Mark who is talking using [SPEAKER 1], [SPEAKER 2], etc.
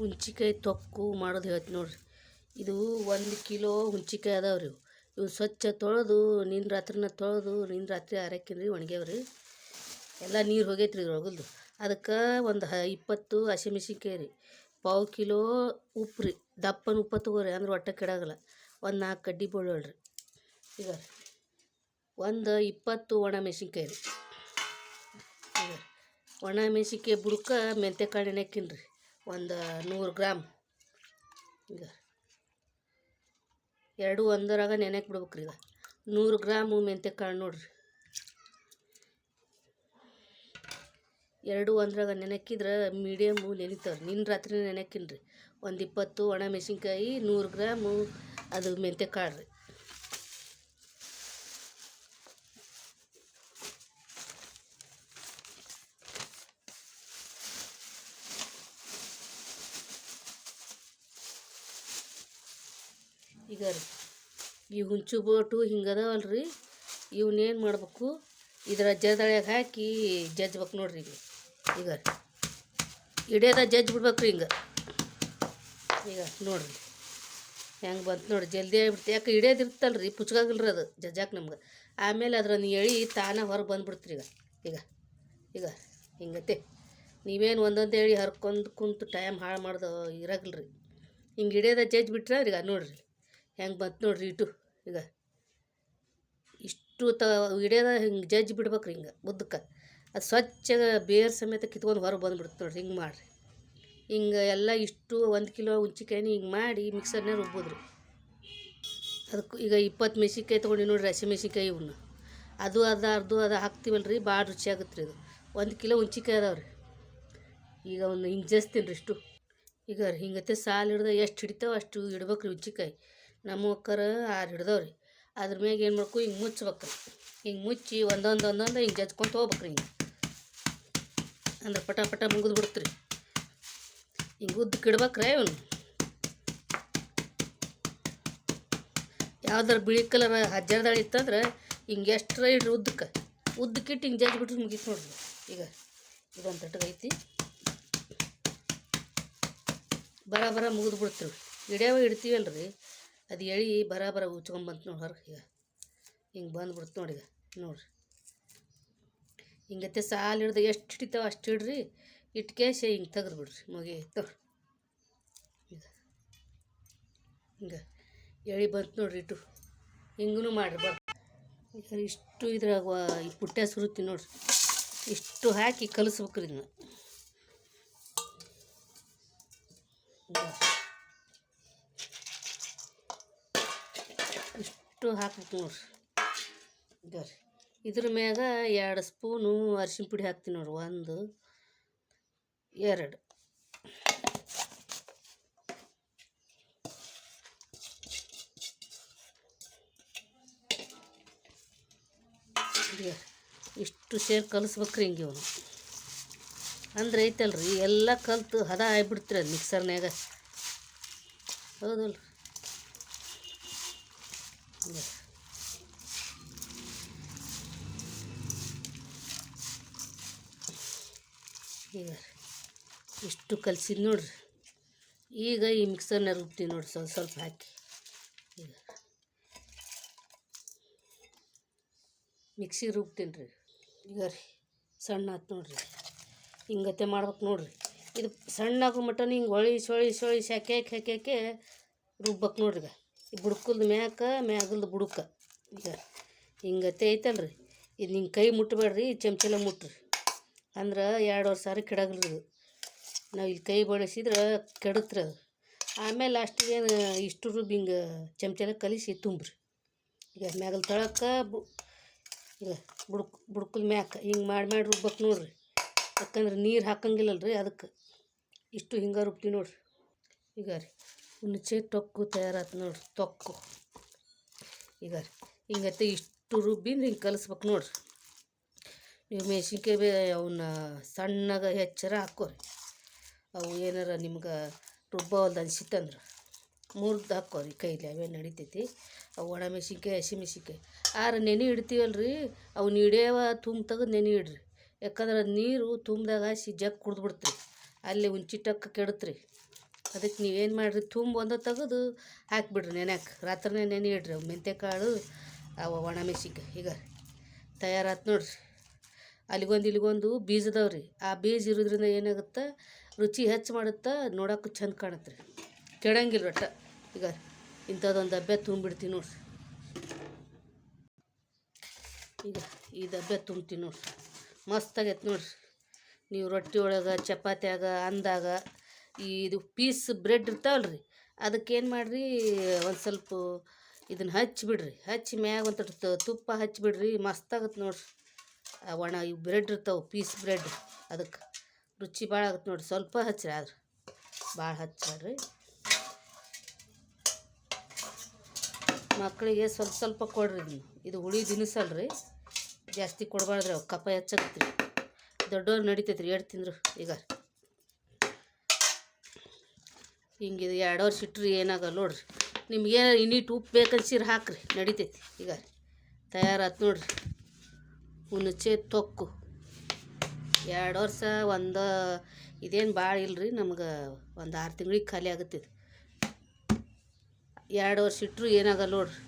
[SPEAKER 1] ಹುಂಚಿಕಾಯಿ ತೊಕ್ಕು ಮಾಡೋದು ಹೇಳ್ತೀನಿ ನೋಡ್ರಿ. ಇದು ಒಂದು ಕಿಲೋ ಹುಂಚಿಕಾಯಿ ಅದಾವೆ ರೀ ಇವು ಸ್ವಚ್ಛ ತೊಳೆದು ನಿನ್ನ ರಾತ್ರಿನ ತೊಳೆದು ನಿನ್ನ ರಾತ್ರಿ ಆರಕ್ಕಿನ್ರಿ ಒಣಗ್ಯಾವ್ರಿ. ಎಲ್ಲ ನೀರು ಹೋಗೈತ್ರಿ ಇದ್ರೊಳಗಲ್ದು. ಅದಕ್ಕೆ ಒಂದು ಹ ಇಪ್ಪತ್ತು ಹಸಿಮೆಣ್ಸಿನ್ಕಾಯಿ ರೀ ಪಾವು ಕಿಲೋ ಉಪ್ಪು ರೀ ದಪ್ಪನ ಉಪ್ಪು ತಗೋರಿ, ಅಂದ್ರೆ ಹೊಟ್ಟೆ ಕೆಡಾಗಲ್ಲ. ಒಂದು ನಾಲ್ಕು ಕಡ್ಡಿ ಬೆಳ್ಳುಳ್ಳಿ. ಈಗ ಒಂದು ಇಪ್ಪತ್ತು ಒಣ ಮೆಣಸಿನ್ಕಾಯಿ ರೀ. ಒಣ ಮೆಣಸಿನ್ಕಾಯಿ ಬುಡಕ್ಕೆ ಮೆಂತೆ ಕಾಳಿನ ರೀ ಒಂದು ನೂರು ಗ್ರಾಮ್. ಈಗ ಎರಡು ಒಂದರಾಗ ನೆನೆಕ್ ಬಿಡ್ಬೇಕು ರೀ ಈಗ. ನೂರು ಗ್ರಾಮು ಮೆಂತ್ಯಕಾಳು ನೋಡ್ರಿ. ಎರಡು ಒಂದರಾಗ ನೆನೆಕಿದ್ರೆ ಮೀಡಿಯಮ್ಮು ನೆನಿತಾವ್ರಿ ನಿನ್ನ ರಾತ್ರಿ ನೆನೆಕಿನ್ರಿ. ಒಂದು ಇಪ್ಪತ್ತು ಒಣ ಮೆಣಸಿನ್ಕಾಯಿ, ನೂರು ಗ್ರಾಮು ಅದು ಮೆಂತ್ಯಕಾಳು ರೀ. ಈಗ ರೀ. ಈ ಹುಂಚು ಬೋಟು ಹಿಂಗದವಲ್ಲ ರೀ ಇವನ್ನೇನು ಮಾಡಬೇಕು, ಇದರ ಜರದಳ್ಯಾಗ ಹಾಕಿ ಜಜ್ಬೇಕು ನೋಡ್ರಿ ಈಗ. ಈಗ ಇಡೇದ ಜಜ್ಜಿ ಬಿಡ್ಬೇಕು ರೀ ಹಿಂಗೆ. ಈಗ ನೋಡ್ರಿ. ಹೆಂಗೆ ಬಂತು ನೋಡಿ ಜಲ್ದಿ ಆಗಿಬಿಡ್ತು. ಯಾಕೆ ಹಿಡಿಯೋದಿರ್ತಲ್ಲ ರೀ ಪುಚ್ಕಾಗಿಲ್ರಿ ಅದು ಜಜ್ಜಾಕ ನಮ್ಗೆ. ಆಮೇಲೆ ಅದ್ರನ್ನ ಎಳಿ ತಾನ ಹೊರಗೆ ಬಂದ್ಬಿಡ್ತ್ರಿ ಈಗ. ಈಗ ಈಗ ಹಿಂಗತೆ. ನೀವೇನು ಒಂದೊಂದು ಹೇಳಿ ಹರ್ಕೊಂಡು ಕುಂತು ಟೈಮ್ ಹಾಳು ಮಾಡ್ದು ರೀ ಹಿಂಗೆ ಹಿಡಿಯೋದ ಜಜ್ಜಿ ಬಿಟ್ರೆ ಈಗ ನೋಡ್ರಿ. ಹೆಂಗೆ ಬಂತು ನೋಡ್ರಿ ಇಟು. ಈಗ ಇಷ್ಟು ತ ಹಿಡಿಯೋದ ಹಿಂಗೆ ಜಜ್ಜಿ ಬಿಡ್ಬೇಕು ರೀ ಹಿಂಗೆ ಉದ್ದಕ್ಕೆ ಅದು ಸ್ವಚ್ಛ ಬೇರು ಸಮೇತ ಕಿತ್ಕೊಂಡು ಹೊರಗೆ ಬಂದ್ಬಿಡ್ತು ನೋಡ್ರಿ ಹಿಂಗೆ ಮಾಡಿರಿ. ಹಿಂಗೆ ಎಲ್ಲ ಇಷ್ಟು ಒಂದು ಕಿಲೋ ಹುಂಚಿಕಾಯಿನ ಹಿಂಗೆ ಮಾಡಿ ಮಿಕ್ಸರ್ನೇ ರುಬ್ಬೋದ್ರಿ. ಅದಕ್ಕೆ ಈಗ ಇಪ್ಪತ್ತು ಮೆಣಸಿನ್ಕಾಯಿ ತೊಗೊಂಡು ನೋಡಿರಿ ಹಸಿ ಮೆಣಸಿನ್ಕಾಯಿ ಇವನ್ನ ಅದು ಅದು ಅರ್ದು ಅದು ಹಾಕ್ತೀವಲ್ಲ ರೀ ಭಾಳ ರುಚಿ ಆಗುತ್ತೆ ರೀ ಇದು ಒಂದು ಕಿಲೋ ಹುಂಚಿಕಾಯಿ ಅದಾವೆ ರೀ ಈಗ ಒಂದು ಹಿಂಗೆ ಜಸ್ತೀನಿ ರೀ ಇಷ್ಟು. ಈಗ ಹಿಂಗತ್ತೆ ಸಾಲು ಹಿಡ್ದು ಎಷ್ಟು ಹಿಡಿತಾವೆ ಅಷ್ಟು ಇಡ್ಬೇಕು ರೀ ಹುಂಚಿಕಾಯಿ. ನಮ್ಮ ಅಕ್ಕರ ಆರು ಹಿಡ್ದವ್ರಿ. ಅದ್ರ ಮ್ಯಾಗ ಏನು ಮಾಡ್ಕೊ ಹಿಂಗೆ ಮುಚ್ಬೇಕು. ರೀ ಹಿಂಗೆ ಮುಚ್ಚಿ ಒಂದೊಂದು ಒಂದೊಂದು ಹಿಂಗೆ ಜಜ್ಕೊಂತ ಹೋಗ್ಬೇಕು ರೀ ಹಿಂಗೆ. ಅಂದ್ರೆ ಪಟ ಪಟ ಮುಗಿದು ಬಿಡ್ತು ರೀ ಹಿಂಗೆ ಇಡ್ಬೇಕ್ರೆ ಇವನು ಯಾವ್ದಾರ ಬಿಳಿ ಕಲರ್ ಹಜ್ಜರದಾಳಿ ಇತ್ತಂದ್ರೆ ಹಿಂಗೆ ಎಷ್ಟರ ಇಡ್ರಿ ಉದ್ದಕ್ಕೆ. ಉದ್ದಕ್ಕಿಟ್ಟು ಹಿಂಗೆ ಜಜ್ ಬಿಟ್ಟು ಮುಗೀತು ನೋಡ್ರಿ. ಈಗ ಇದೊಂದು ತಟ್ಟಗೈತಿ ಬರ ಬರ ಮುಗಿದು ಬಿಡ್ತೀವಿ ಇಡ್ಯಾವ ಇಡ್ತೀವಲ್ರಿ ರೀ ಅದು ಎಳಿ ಬರ ಉಚ್ಕೊಂಬಂತು ನೋಡಿ ಹೊರಗೆ ಈಗ. ಹಿಂಗೆ ಬಂದ್ಬಿಡ್ತು ನೋಡಿ ಈಗ, ನೋಡ್ರಿ. ಹಿಂಗತ್ತೆ ಸಾಲು ಹಿಡ್ದು ಎಷ್ಟು ಹಿಡಿತಾವೆ ಅಷ್ಟು ಹಿಡ್ರಿ ಇಟ್ಕೇಶ ಹಿಂಗೆ ತೆಗೆದು ಬಿಡ್ರಿ ಮುಗೀತು ಈಗ. ಹಿಂಗೆ, ಎಳಿ ಬಂತು ನೋಡ್ರಿ ಇಟ್ಟು ಹಿಂಗೂ ಮಾಡಿರಿ, ಬರ್. ಇಷ್ಟು ಇದ್ರಾಗ ಈ ಪುಟ್ಟ ಸುರುತ್ತಿ ನೋಡ್ರಿ. ಇಷ್ಟು ಹಾಕಿ ಕಲಿಸ್ಬೇಕ್ರಿ ಇದನ್ನ. ಇಷ್ಟು ಹಾಕ್ಬೇಕು ನೋಡ್ರಿ ಇದರ ಇದ್ರ ಮ್ಯಾಗ ಎರಡು ಸ್ಪೂನು ಅರಿಶಿನ ಪುಡಿ ಹಾಕ್ತೀನಿ ನೋಡ್ರಿ, ಒಂದು, ಎರಡು. ಇಷ್ಟು ಸೇರಿ ಕಲಿಸ್ಬೇಕ್ರಿ ಹಿಂಗೆ ಇವನು. ಅಂದ್ರೆ ಐತಲ್ರಿ, ಎಲ್ಲ ಕಲ್ತು ಹದ ಆಗ್ಬಿಡ್ತ್ರಿ ಅದು ಮಿಕ್ಸರ್ನ್ಯಾಗ ಹೌದಲ್ರಿ. ಈಗ ಇಷ್ಟು ಕಲ್ಸಿದ್ ನೋಡ್ರಿ. ಈಗ ಈ ಮಿಕ್ಸರ್ನ ರುಬ್ತೀವಿ ನೋಡ್ರಿ ಸ್ವಲ್ಪ ಸ್ವಲ್ಪ ಹಾಕಿ. ಈಗ. ಮಿಕ್ಸಿಗೆ ರುಬ್ತೀನಿ ರೀ. ಈಗ ರೀ, ಸಣ್ಣ ಆತು ನೋಡ್ರಿ. ಹಿಂಗತ್ತೆ ಮಾಡ್ಬೇಕು ನೋಡ್ರಿ. ಇದು ಸಣ್ಣ ಆಗೋ ಮಟನ್ ಹಿಂಗೆ ಹೊಳಿಸಿ ಹೊಳಿಸಿ ಹೊಳಿಸಿ ಹಾಕಿ ಹಾಕಿ ಹಾಕಿ ಹಾಕಿ ರುಬ್ಬಕ್ಕೆ ನೋಡ್ರಿ ಈಗ. ಈ ಬುಡ್ಕಲ್ದ ಮ್ಯಾಕ, ಮ್ಯಾಗಲ್ದ ಬುಡಕ. ಈಗ ಹಿಂಗತ್ತೆ ಐತಲ್ರಿ. ಇದು ಹಿಂಗೆ ಕೈ ಮುಟ್ಟಬೇಡ್ರಿ ಚಮಚಲ ಮುಟ್ರಿ. ಅಂದ್ರೆ ಎರಡು ವರ್ಷ ಸಾರಿ ಕೆಡಗಲ್ರಿ ನಾವು ಇಲ್ಲಿ ಕೈ ಬಳಸಿದ್ರೆ ಕೆಡತ್ರಿ ಅದು. ಆಮೇಲೆ ಲಾಸ್ಟಿಗೇನು ಇಷ್ಟು ರುಬ್ಬಿ ಹಿಂಗೆ ಚಮಚಲ ಕಲಿಸಿ ತುಂಬ್ರಿ. ಈಗ ಮ್ಯಾಗಲ್ ತಳಕ್ಕೆ ಬು ಈಗ ಬುಡ್ಕ್, ಬುಡ್ಕಲ್ ಮ್ಯಾಕ ಹಿಂಗೆ ಮಾಡಿ ಮಾಡಿ ರುಬ್ಬಕ್ಕೆ ನೋಡ್ರಿ. ಯಾಕಂದ್ರೆ ನೀರು ಹಾಕಂಗಿಲ್ಲಲ್ರಿ ಅದಕ್ಕೆ ಇಷ್ಟು ಹಿಂಗೆ ರುಬ್ತೀವಿ ನೋಡ್ರಿ. ಈಗ ರೀ ಹುಣಸೆ ತೊಕ್ಕು ತಯಾರಾತು ನೋಡ್ರಿ, ತೊಕ್ಕು. ಈಗ ರೀ, ಹಿಂಗತ್ತೆ ಇಷ್ಟು ರುಬ್ಬಿಂದು ಹಿಂಗೆ ಕಲಿಸ್ಬೇಕು ನೋಡ್ರಿ. ನೀವು ಮೆಣಸಿನ್ಕಾಯಿ ಬೇ ಅವನ್ನ ಸಣ್ಣಗೆ ಹೆಚ್ಚರ ಹಾಕೋರಿ. ಅವು ಏನಾರ ನಿಮ್ಗೆ ರುಬ್ಬವಲ್ದು ಅನ್ಸಿತ್ತಂದ್ರೆ ಮುರ್ದು ಹಾಕೋರಿ ಕೈಲಿ, ಅವೇ ನಡಿತೈತಿ. ಅವು ಒಣ ಮೆಣಸಿನ್ಕಾಯಿ, ಹಸಿ ಮೆಣಸಿನ್ಕಾಯಿ. ಆರ ನೆನೆ ಇಡ್ತೀವಲ್ಲ ರೀ ಅವ್ನ ಹಿಡಿಯವ ತುಂಬ ತೆಗೆದು ನೆನೆ ಇಡ್ರಿ. ಯಾಕಂದ್ರೆ ನೀರು ತುಂಬ್ದಾಗ ಹಾಸಿ ಜಗ್ ಕುಡ್ದು ಬಿಡ್ತ್ರಿ. ಅಲ್ಲಿ ಹುಂಚಿಟ್ಟಕ್ಕೆ ಕೆಡುತ್ರಿ. ಅದಕ್ಕೆ ನೀವೇನು ಮಾಡಿರಿ, ತುಂಬ ಒಂದು ತೆಗೆದು ಹಾಕಿಬಿಡ್ರಿ ನೆನ್ಯಾಕೆ. ರಾತ್ರಿ ನೆನೆ ಇಡ್ರಿ ಮೆಂತ್ಯ ಕಾಳು, ಅವ ಒಣ ಈಗ ತಯಾರಾತು ನೋಡ್ರಿ. ಅಲ್ಲಿಗೊಂದು ಇಲ್ಲಿಗೊಂದು ಬೀಜದವ್ರಿ. ರೀ ಆ ಬೀಜ ಇರೋದ್ರಿಂದ ಏನಾಗುತ್ತೆ, ರುಚಿ ಹೆಚ್ಚು ಮಾಡುತ್ತೆ, ನೋಡೋಕ್ಕೂ ಚಂದ ಕಾಣುತ್ತೆ ರೀ ಕೆಡಂಗಿಲ್ಲ ಒಟ್ಟ ಈಗ ಇಂಥದ್ದೊಂದು ಡಬ್ಬೆ ತುಂಬಿಡ್ತೀನಿ ನೋಡ್ರಿ. ಈಗ ಈ ಡಬ್ಬೆ ತುಂಬ್ತೀನಿ ನೋಡ್ರಿ. ಮಸ್ತ್ ಆಗೈತೆ ನೋಡ್ರಿ. ನೀವು ರೊಟ್ಟಿ ಒಳಗೆ, ಚಪಾತಿಯಾಗ, ಅಂದಾಗ ಇದು ಪೀಸ್ ಬ್ರೆಡ್ ಇರ್ತಾವಲ್ಲ ರೀ ಅದಕ್ಕೆ ಏನು ಮಾಡಿರಿ, ಒಂದು ಸ್ವಲ್ಪ ಇದನ್ನು ಹಚ್ಚಿಬಿಡ್ರಿ ಹಚ್ಚಿ ಮ್ಯಾಗ ಒಂದು ತುಪ್ಪ ಹಚ್ಚಿಬಿಡ್ರಿ ಮಸ್ತ್ ಆಗತ್ತೆ ನೋಡ್ರಿ. ಒಣ ಇವು ಬ್ರೆಡ್ ಇರ್ತಾವೆ ಪೀಸ್ ಬ್ರೆಡ್ ಅದಕ್ಕೆ ರುಚಿ ಭಾಳ ಆಗುತ್ತೆ ನೋಡಿರಿ. ಸ್ವಲ್ಪ ಹಚ್ಚಿರಿ ಆದ್ರೆ, ಭಾಳ ಹಚ್ಚಿರಿ ಮಕ್ಕಳಿಗೆ ಸ್ವಲ್ಪ ಸ್ವಲ್ಪ ಕೊಡ್ರಿ ಇದನ್ನು. ಇದು ಹುಳಿ ದಿನಸಲ್ರಿ, ಜಾಸ್ತಿ ಕೊಡಬಾರ್ದ್ರಿ ಅವು ಕಪ ರೀ ದೊಡ್ಡವ್ರು ರೀ ಎರಡು ತಿಂದರು ಈಗ. ಹಿಂಗೆ ಎರಡು ವರ್ಷ ಇಟ್ಟರೆ ಏನಾಗಲ್ಲ ನೋಡ್ರಿ. ನಿಮ್ಗೆ ಇನ್ನಿಟ್ಟು ಉಪ್ಪು ಬೇಕನ್ಸಿರ ಹಾಕ್ರಿ, ನಡಿತೈತಿ. ಈಗ ತಯಾರಾತು ನೋಡ್ರಿ. ಹುಣಚೆ ತೊಕ್ಕು. ಎರಡು ವರ್ಷ ಒಂದು ಇದೇನು ಭಾಳ ಇಲ್ರಿ, ನಮ್ಗೆ ಒಂದು ಆರು ತಿಂಗಳಿಗೆ ಖಾಲಿ ಆಗುತ್ತೆ ಇದು ಎರಡು ವರ್ಷ ಇಟ್ಟರು ಏನಾಗಲ್ಲ ನೋಡ್ರಿ.